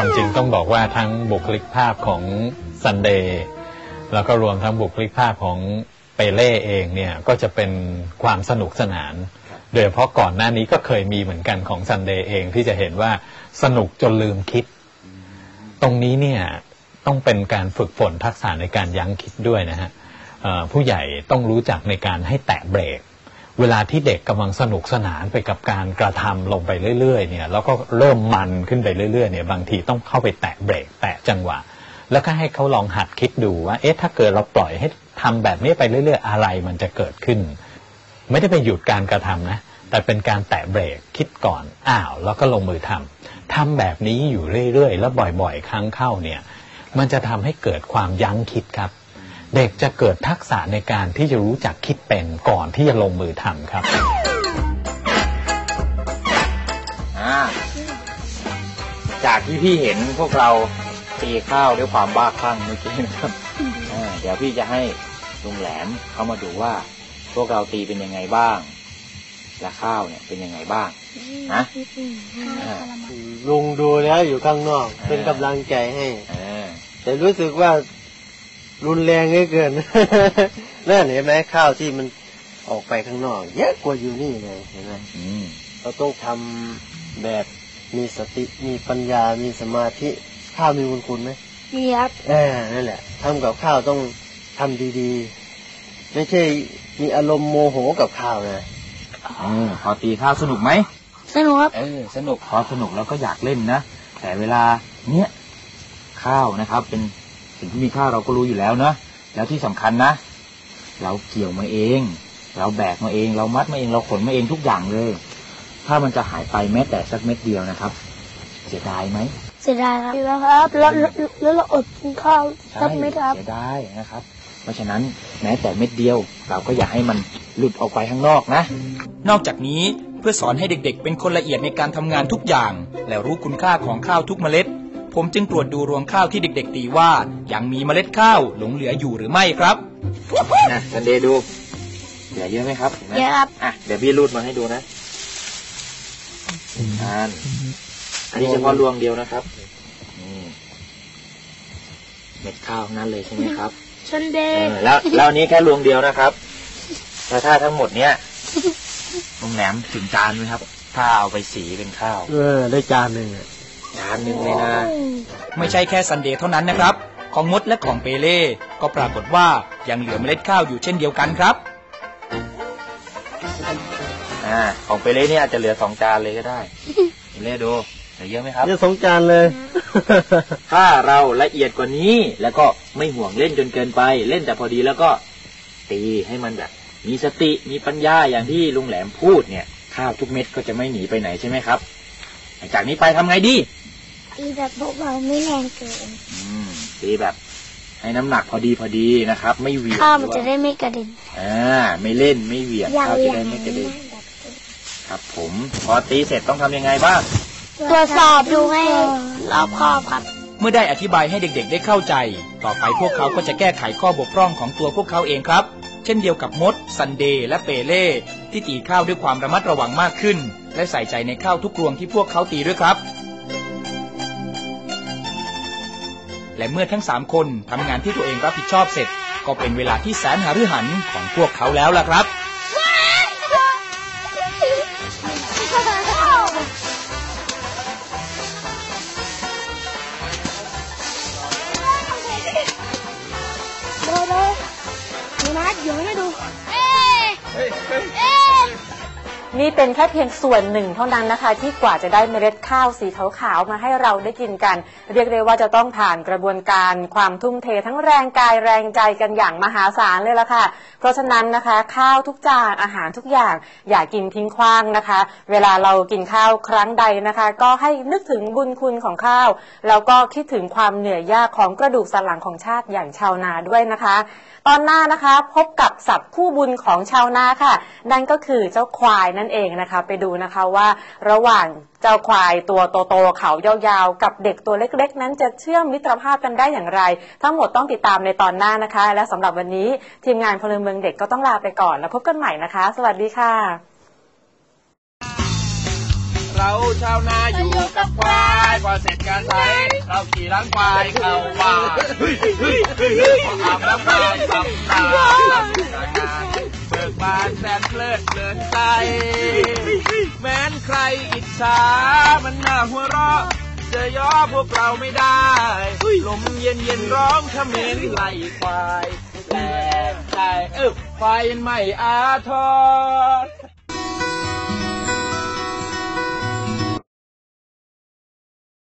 ความจริงต้องบอกว่าทั้งบุคลิกภาพของซันเดย์แล้วก็รวมทั้งบุคลิกภาพของเปเล่เองเนี่ยก็จะเป็นความสนุกสนาน โดยเฉพาะก่อนหน้านี้ก็เคยมีเหมือนกันของซันเดย์เองที่จะเห็นว่าสนุกจนลืมคิด ตรงนี้เนี่ยต้องเป็นการฝึกฝนทักษะในการยั้งคิดด้วยนะฮะผู้ใหญ่ต้องรู้จักในการให้แตะเบรก เวลาที่เด็กกำลังสนุกสนานไปกับการกระทำลงไปเรื่อยๆเนี่ยแล้วก็เริ่มมันขึ้นไปเรื่อยๆเนี่ยบางทีต้องเข้าไปแตะเบรกแตะจังหวะ แล้วก็ให้เขาลองหัดคิดดูว่า เอ๊ะถ้าเกิดเราปล่อยให้ทำแบบนี้ไปเรื่อยๆ อะไรมันจะเกิดขึ้น ไม่ได้ไปหยุดการกระทำนะ แต่เป็นการแตะเบรกคิดก่อนอ้าวแล้วก็ลงมือทำทำแบบนี้อยู่เรื่อยๆ แล้วบ่อยๆ ครั้งเข้าเนี่ย มันจะทำให้เกิดความยั้งคิดครับ เด็กจะเกิดทักษะในการที่จะรู้จักคิดเป็นก่อนที่จะลงมือทำครับ อ่าจากที่พี่เห็นพวกเราตีข้าวด้วยความบ้าคลั่งเมื่อกี้นะครับอ่าเดี๋ยวพี่จะให้ลุงแหลมเขามาดูว่า พวกเราตีเป็นยังไงบ้าง และข้าวเนี่ยเป็นยังไงบ้างนะอ่าลุงดูแล้วอยู่ข้างนอก เป็นกำลังใจให้เออแต่รู้สึกว่า รุนแรงเหลือเกินนั่นเห็นไหมข้าวที่มันออกไปข้างนอกเยอะกว่าอยู่นี่เลยเห็นไหมอืมเราต้องทำแบบมีสติมีปัญญามีสมาธิข้าวมีบุญคุณไหมมีครับเออนั่นแหละทำกับข้าวต้องทำดีๆ ไม่ใช่มีอารมณ์โมโหกับข้าวนะเออพอตีข้าวสนุกไหมสนุกครับเออสนุกพอสนุกแล้วก็อยากเล่นนะแต่เวลาเนี้ยข้าวนะครับเป็น สิ่งที่มีค่าเราก็รู้อยู่แล้วนะแล้วที่สำคัญนะ เราเกี่ยวมาเอง เราแบกมาเอง เรามัดมาเองเราขนมาเองทุกอย่างเลย ถ้ามันจะหายไปแม้แต่สักเม็ดเดียวนะครับ เสียดายไหมเสียดายครับครับ แล้วแล้วแล้วเราอดกินข้าวใช่สักเม็ดครับเสียดายนะครับ เพราะฉะนั้นแม้แต่เม็ดเดียว เราก็อย่าให้มันหลุดออกไปข้างนอกนะ นอกจากนี้เพื่อสอนให้เด็กๆ เป็นคนละเอียดในการทำงานทุกอย่าง และรู้คุณค่าของข้าวทุกเมล็ด ผมจึงตรวจดูรวงข้าวที่เด็ก ๆ ตีว่ายังมีเมล็ดข้าวหลงเหลืออยู่หรือไม่ครับนะซันเดย์ดูเหลือเยอะไหมครับห็นไหมเยอะครับ อะเดี๋ยวพี่รูดมาให้ดูนะอันอันนี้เฉพาะรวงเดียวนะครับนี่เม็ดข้าวทั้งนั้นเลยใช่ไหมครับชันเดเอย์อแล้วแล้วอันนี้แค่รวงเดียวนะครับแล้วถ้าทั้งหมดเนี้ยลุงแหลมถึงจานไหมครับ ถ้าเอาไปสีเป็นข้าว เออ ได้จานหนึ่งอะจานหนึ่งเลยนะ ไม่ใช่แค่ซันเดย์เท่านั้นนะครับ ของมดและของเปเล่ก็ปรากฏว่ายังเหลือเมล็ดข้าวอยู่เช่นเดียวกันครับอ่าของเปเล่เนี่ยอาจจะเหลือสองจานเลยก็ได้เปเล่ดูเหลือเยอะไหมครับเนี่ยสองจานเลย ถ้าเราละเอียดกว่านี้แล้วก็ไม่ห่วงเล่นจนเกินไป เล่นแต่พอดีแล้วก็ตีให้มันแบบมีสติมีปัญญาอย่างที่ลุงแหลมพูดเนี่ย ข้าวทุกเม็ดก็จะไม่หนีไปไหนใช่ไหมครับหลังจากนี้ไปทำไงดี ตีแบบเบาๆไม่แรงเกิน อืมตีแบบ ให้น้ำหนักพอดีพอดีนะครับ ไม่เหวี่ยงข้าวมันหรือจะได้ไม่กระเด็นอ่าไม่เล่นไม่เหวี่ยงอย่างข้าวอจะย่างได้ไม่กระเด็นนั้นแบบครับ ผมพอตีเสร็จต้องทำยังไงบ้าง ตรวจสอบดูให้รอบคอบครับ เมื่อได้อธิบายให้เด็กๆ ได้เข้าใจ ต่อไปพวกเขาก็จะแก้ไขข้อบกพร่องของตัวพวกเขาเองครับ เช่นเดียวกับมด ซันเดย์และเปเล่ที่ตีข้าวด้วยความระมัดระวังมากขึ้น และใส่ใจในข้าวทุกรวงที่พวกเขาตีด้วยครับ และเมื่อทั้งสามคนทำงานที่ตัวเองรับผิดชอบเสร็จ ก็เป็นเวลาที่แสนหาฤหันของพวกเขาแล้วล่ะครับ นี่เป็นแค่เพียงส่วนหนึ่งเท่านั้นนะคะ ที่กว่าจะได้เมล็ดข้าวสีขาวๆมาให้เราได้กินกัน เรียกได้ว่าจะต้องผ่านกระบวนการความทุ่มเททั้งแรงกายแรงใจกันอย่างมหาศาลเลยละค่ะ เพราะฉะนั้นนะคะ ข้าวทุกจานอาหารทุกอย่างอย่ากินทิ้งขว้างนะคะ เวลาเรากินข้าวครั้งใดนะคะ ก็ให้นึกถึงบุญคุณของข้าว แล้วก็คิดถึงความเหนื่อยยากของกระดูกสันหลังของชาติอย่างชาวนาด้วยนะคะ ตอนหน้านะคะพบกับสัตว์คู่บุญของชาวนาค่ะ นั่นก็คือเจ้าควายนั่นเองนะคะ ไปดูนะคะว่าระหว่างเจ้าควายตัวโตๆเขายาวๆ กับเด็กตัวเล็ก ๆ นั้นจะเชื่อมมิตรภาพกันได้อย่างไร ทั้งหมดต้องติดตามในตอนหน้านะคะ และสำหรับวันนี้ทีมงานพลเมืองเด็กก็ต้องลาไปก่อน แล้วพบกันใหม่นะคะ สวัสดีค่ะ เราชาวนาอยู่กับควายพอเสร็จการไถเราขี่ล้างควายเข้าว่านเฮ้ยเฮ้ยเฮ้ยเฮ้ยทำแล้วควายทำตามรับจากงานเบิกบานแสนเพลิดเพลินใจแม้นใครอิจฉามันน่าหัวเราะจะย่อพวกเราไม่ได้ลมเย็นเย็นๆร้องเขม็นไล่ควายแรงใจเออควายยังไม่อาทร